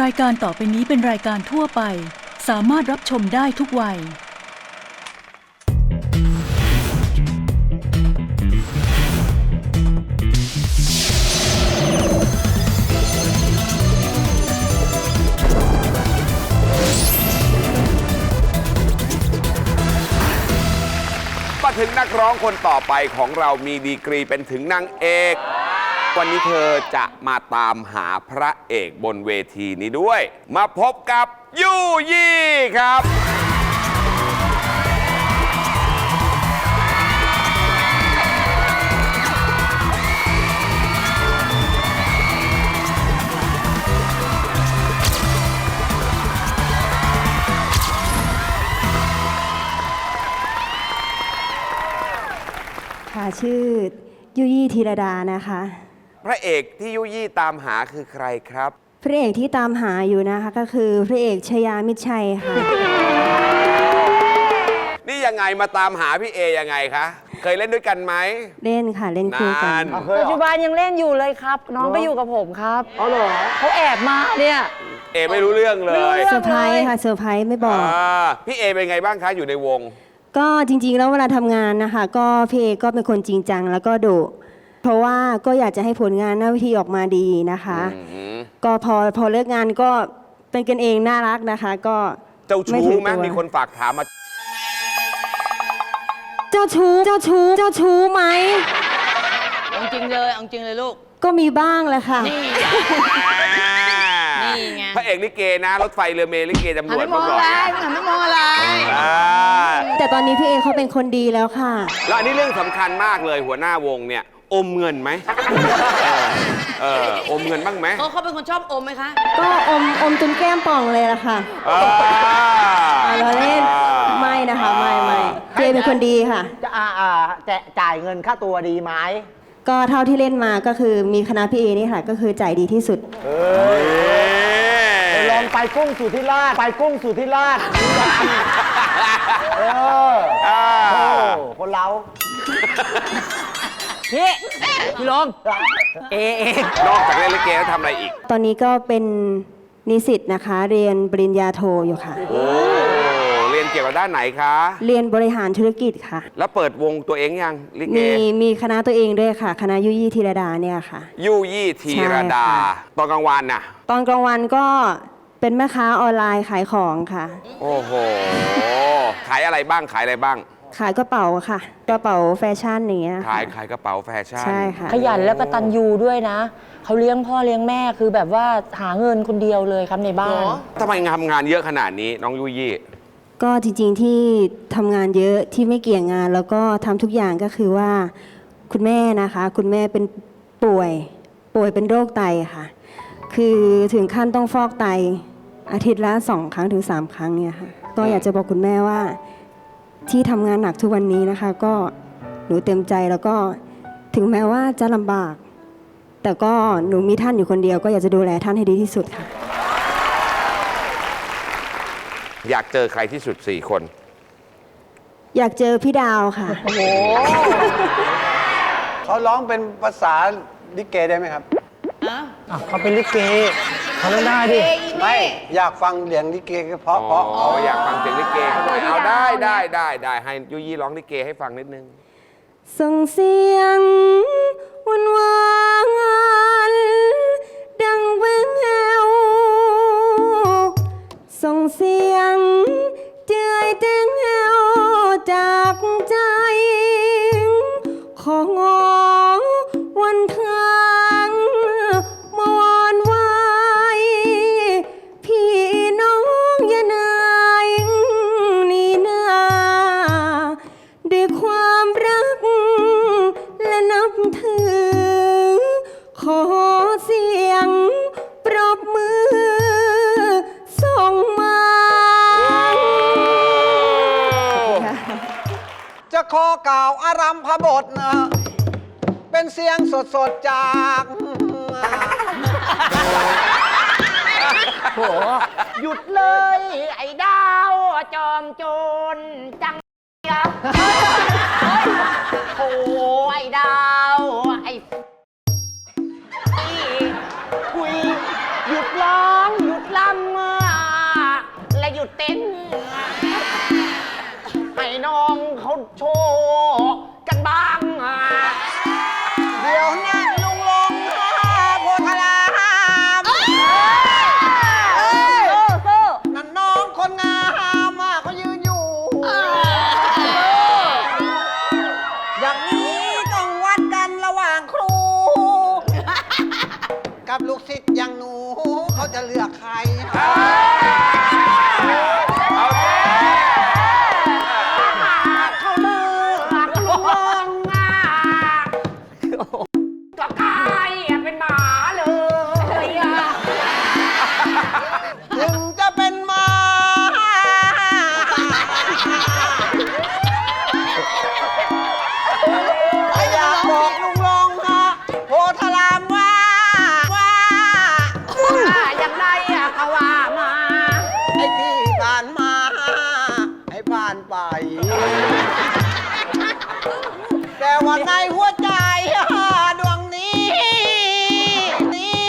รายการต่อไปนี้เป็นรายการทั่วไป สามารถรับชมได้ทุกวัย มาถึงนักร้องคนต่อไปของเรามีดีกรีเป็นถึงนางเอก วันนี้เธอจะมาตามหาพระเอกบนเวทีนี้ด้วย มาพบกับยู่ยี่ครับ ค่ะชื่อยุยี่ธีรดานะคะ พระเอกที่ยู่ยี่ตามหาคือใครครับ พระเอกที่ตามหาอยู่นะคะก็คือพระเอกชยามิตรชัยค่ะ นี่ยังไงมาตามหาพี่เอยังไงคะ เคยเล่นด้วยกันไหมเล่นค่ะเล่นคู่กันนานปัจจุบันยังเล่นอยู่เลยครับ น้องไปอยู่กับผมครับอ๋อเหรอเขาแอบมาเนี่ย เอไม่รู้เรื่องเลไม่รู้ยเรื่เซงอร์ไพรส์ค่ะเซอร์ไพรส์ไม่บอก อ่าพี่เอเป็นไงบ้างคะอยู่ในวง ก็จริงๆ แล้วเวลาทำงานนะคะ ก็พี่เอก็เป็นคนจริงจังแล้วก็ดุ เพราะว่าก็อยากจะให้ผลงานหน้าวิธีออกมาดีนะคะ อืมก็พอพอเลิกงานก็เป็นกันเองน่ารักนะคะ ก็เจ้าไม่ชู้ถือไหมตัวมีคนฝากถามมา เจ้าชู้เจ้าชู้เจ้าชู้ไหมเอาจริงเลยเอาจริงเลยลูก ก็มีบ้างแหละค่ะ นี่ นี่ไง พระเอกลิเกนะ รถไฟเรือเมลิเกตำรหันวจไม่มองเมื่ออะก่อนไรหันไม่มองอะไร อ่าแต่ตอนนี้พี่เอเขาเป็นคนดีแล้วค่ะ แล้วอันนี้เรื่องสำคัญมากเลยหัวหน้าวงเนี่ย อมเงินไหมเออเอออมเงินบ้างไหมเขาเขาเป็นคนชอบอมไหมคะ ก็อมอมจนแก้มป่องเลยละค่ะอ่าอ่าเราเล่นไม่นะคะไม่ไม่เจเป็นคนดีค่ะ จะอ่าอ่าจะจ่ายเงินค่าตัวดีไหมก็เท่าที่เล่นมาก็คือมีคณะพี่เอนี่ค่ะ ก็คือจ่ายดีที่สุด เออลองไปกุ้งสุธิราชไปกุ้งสุธิราชดูกันเอออ่าโอ้คนเรา พี่พี่ลงเอเอนอกจากเล่นลิเกแล้วทำอะไรอีก ตอนนี้ก็เป็นนิสิตนะคะ เรียนปริญญาโทอยู่ค่ะ โอ้ เรียนเกี่ยวกับด้านไหนคะ เรียนบริหารธุรกิจค่ะ แล้วเปิดวงตัวเองยังลิเกมีมีคณะตัวเองด้วยค่ะ คณะยุยี่ธีรดาเนี่ยค่ะ ยู่ยี่ธีรดา ใช่ค่ะ ตอนกลางวันน่ะ ตอนกลางวันก็เป็นแม่ค้าออนไลน์ขายของค่ะ โอ้โห ขายอะไรบ้างขายอะไรบ้าง ขายกระเป๋าค่ะ กระเป๋าแฟชั่นอย่างเงี้ย ขายขายกระเป๋าแฟชั่นใช่ค่ะ ขยันแล้วก็ตันยูด้วยนะ เขาเลี้ยงพ่อเลี้ยงแม่คือแบบว่าหาเงินคนเดียวเลยครับในบ้าน ทำไมทำงานเยอะขนาดนี้น้องยุยี่ก็จริงๆที่ทำงานเยอะที่ไม่เกี่ยงงาน แล้วก็ทำทุกอย่างก็คือว่า คุณแม่นะคะ คุณแม่เป็นป่วยป่วยเป็นโรคไตค่ะ คือถึงขั้นต้องฟอกไตอาทิตย์ละสองครั้งถึงสามครั้งเนี่ยค่ะ ก็อยากจะบอกคุณแม่ว่า ที่ทำงานหนักทุกวันนี้นะคะ ก็หนูเต็มใจแล้วก็ถึงแม้ว่าจะลำบาก แต่ก็หนูมีท่านอยู่คนเดียว ก็อยากจะดูแลท่านให้ดีที่สุดค่ะ อยากเจอใครที่สุด 4 คน อยากเจอพี่ดาวค่ะเขาร้องเป็นภาษาลิเกได้ไหมครับอะเขาเป็นลิเกเขาเล่นได้ดิ ไม่ อยากฟังเสียงลิเกเพราะเพราะอ๋ออยากฟังเสียงลิเกเขาหน่อยเอาได้ได้ได้ได้ให้ยุยี่ร้องลิเกให้ฟังนิดนึงส่งเสียงหวานหวานดังแววส่งเสียงเจือยแตงแววจากใจของ นับถือ ขอเสียงปรบมือ ส่งมา จะขอกล่าวอารัมพบทนะ เป็นเสียงสดสดๆจากโหหยุดเลย ไอ้ดาวจอมโจรจังโอ้ไอ้ดาวไอ้คุย แต่ว่าในหัวใจดวงนี้นี้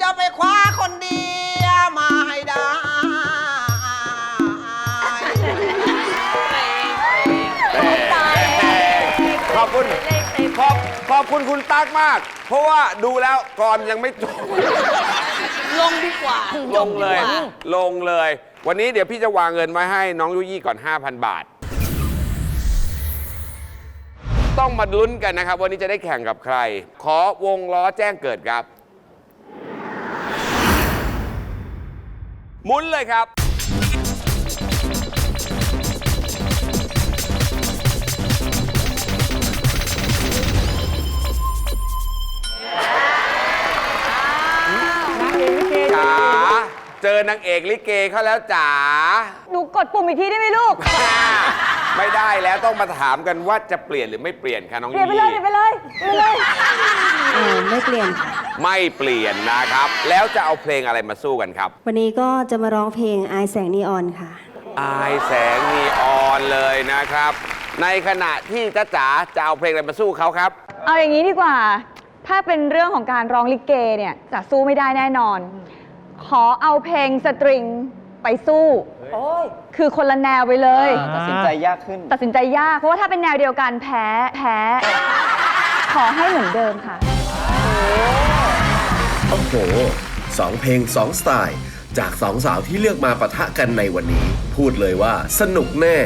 จะไปคว้าคนเดียวมาให้ได้ ขอบคุณขอบขอบคุณคุณตั๊กมาก เพราะว่าดูแล้วก่อนยังไม่จบ ลงดีกว่าลงเลย ลงเลย วันนี้เดี๋ยวพี่จะวางเงินไว้ให้น้องยุยี่ก่อน 5,000 บาท ต้องมาลุ้นกันนะครับ วันนี้จะได้แข่งกับใคร ขอวงล้อแจ้งเกิดครับ หมุนเลยครับ จ๋า เจอนางเอกลิเกเขาแล้วจ๋า หนูกดปุ่มอีกทีได้ไหมลูก ไม่ได้แล้วต้องมาถามกันว่าจะเปลี่ยนหรือไม่เปลี่ยนค่ะน้องเปลี่ยนไปเลยเปลี่ยนไปเลยเปลี่ยนไปเลยเออไม่เปลี่ยนค่ะไม่เปลี่ยนนะครับ แล้วจะเอาเพลงอะไรมาสู้กันครับ วันนี้ก็จะมาร้องเพลงอายแสงนีออนค่ะ อายแสงนีออนเลยนะครับ ในขณะที่จ้าจ๋าจะเอาเพลงอะไรมาสู้เขาครับ เอาอย่างนี้ดีกว่า ถ้าเป็นเรื่องของการร้องลิเกเนี่ยจะสู้ไม่ได้แน่นอน ขอเอาเพลงสตริง ไปสู้คือคนละแนวไปเลยตัดสินใจยากขึ้น ตัดสินใจยากเพราะว่าถ้าเป็นแนวเดียวกันแพ้แพ้ ขอให้เหมือนเดิมค่ะ โอ้โหสองเพลงสองสไตล์ จากสองสาวที่เลือกมาปะทะกันในวันนี้ พูดเลยว่าสนุกแน่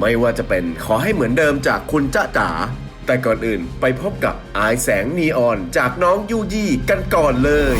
ไม่ว่าจะเป็นขอให้เหมือนเดิมจากคุณจ๊ะจ๋า แต่ก่อนอื่นไปพบกับอายแสงนีออนจากน้องยูยี่กันก่อนเลย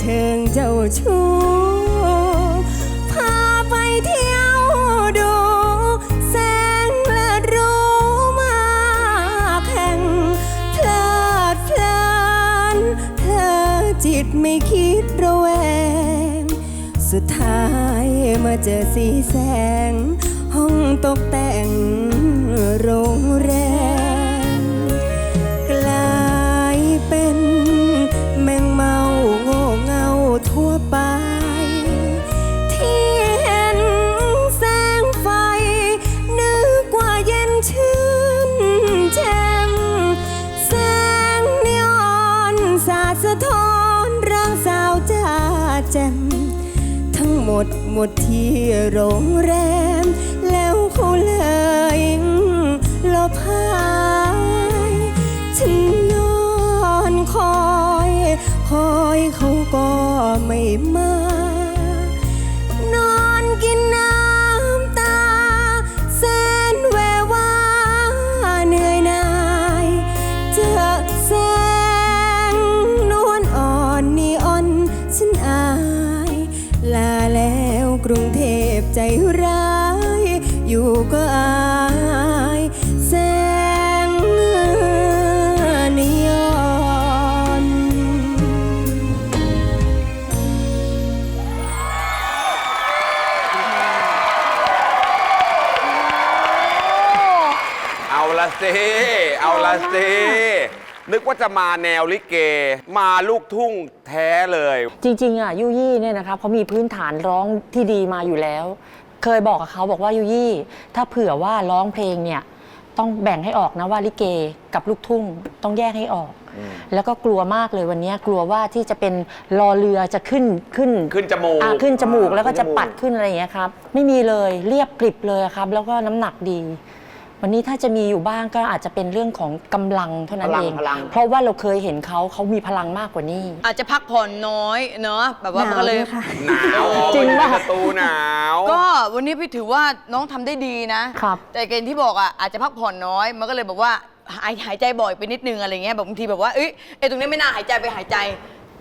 เชิงเจ้าชู้พาไปเที่ยวดู แสงและรู้มาแข่งเพลิดเพลินเธอจิตไม่คิดระแวง สุดท้ายมาเจอสีแสง ห้องตกแต่งโรงแรม แจ่มทั้งหมดหมดที่โรงแรม แล้วเขาเลยลบหายฉันนอนคอย คอยเขาก็ไม่มา สิเอาละสินึกว่าจะมาแนวลิเก มาลูกทุ่งแท้เลย จริง ๆ อะยุยี่เนี่ยนะครับเขามีพื้นฐานร้องที่ดีมาอยู่แล้ว เคยบอกกับเขาบอกว่ายุยี่ ถ้าเผื่อว่าร้องเพลงเนี่ย ต้องแบ่งให้ออกนะว่าลิเกกับลูกทุ่งต้องแยกให้ออก แล้วก็กลัวมากเลยวันนี้กลัวว่าที่จะเป็นรอเรือจะขึ้นขึ้นขึ้นจมูกอะขึ้นจมูกแล้วก็จะขึ้นจมูกปัดขึ้นอะไรอย่างเงี้ยครับ ไม่มีเลยเรียบกริบเลยครับ แล้วก็น้ำหนักดี วันนี้ถ้าจะมีอยู่บ้างก็อาจจะเป็นเรื่องของกำลังเท่านั้นพลังเองพลัง เพราะว่าเราเคยเห็นเขาเขามีพลังมากกว่านี้ อาจจะพักผ่อนน้อยเนอะแบบว่ามันก็เลย หนาวด้วยค่ะ หนาวจริงวันนี้ป่ะ ประตูหนาว ก็วันนี้พี่ถือว่าน้องทำได้ดีนะ ครับ แต่เกณฑ์ที่บอกอะอาจจะพักผ่อนน้อย มันก็เลยแบบว่าหายหายใจบ่อยไปนิดนึงอะไรเงี้ยแบบบางทีแบบว่าเอ้ยไอ้ตรงนี้ไม่น่าหายใจไปหายใจ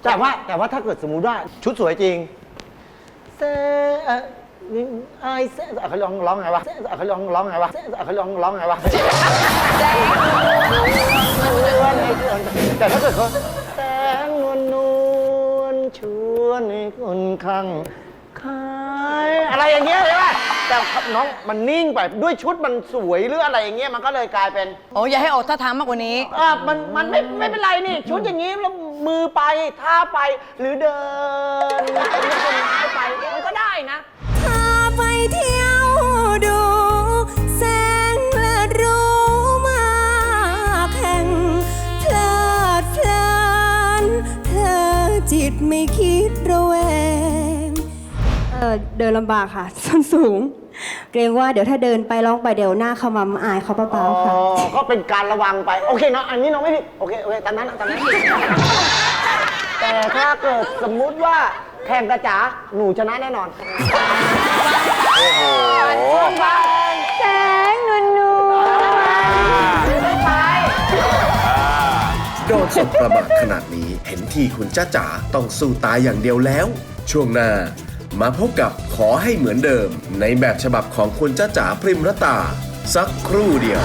แต่ว่าแต่ว่าถ้าเกิดสมมุติว่าชุดสวยจริงเซเอ่อนี่ ไอเซอะเขาร้องร้องไงวะเซอะเขาร้องร้องไงวะเซอะเขาร้องร้องไงวะแต่ถ้าเกิดเขาแสงนวลนวลชวนให้คนข้างคายอะไรอย่างเงี้ยใช่ไหมแต่น้องมันนิ่งไปด้วยชุดมันสวยหรืออะไรอย่างเงี้ยมันก็เลยกลายเป็นโอ้อย่าให้ออกท่าทางมากกว่านี้อะมันมันไม่ไม่เป็นไรนี่ ชุดอย่างนี้แล้วมือไปท่าไปหรือเดินเป็นคนไม้ไปมันก็ได้นะ ออเดินลำบากค่ะส้นสูง เกรงว่าเดี๋ยวถ้าเดินไปร้องไปเดี๋ยวหน้าเขามาอายเขาเปล่าๆค่ะ อ๋อก็เป็นการระวังไป โอเคเนาะอันนี้น้องไม่ผิดโอเคโอเคตามนั้นตามนั้น แต่ถ้าเกิดสมมุติว่าแข่งกระจ๋าหนูชนะแน่นอนโอ้โหแสงนวลนวลโดนสบประมาทขนาดนี้ เห็นทีคุณจ้าจ๋าต้องสู้ตายอย่างเดียวแล้ว ช่วงหน้า มาพบกับขอให้เหมือนเดิม ในแบบฉบับของคุณจ้าจ๋าพริมรตา สักครู่เดียว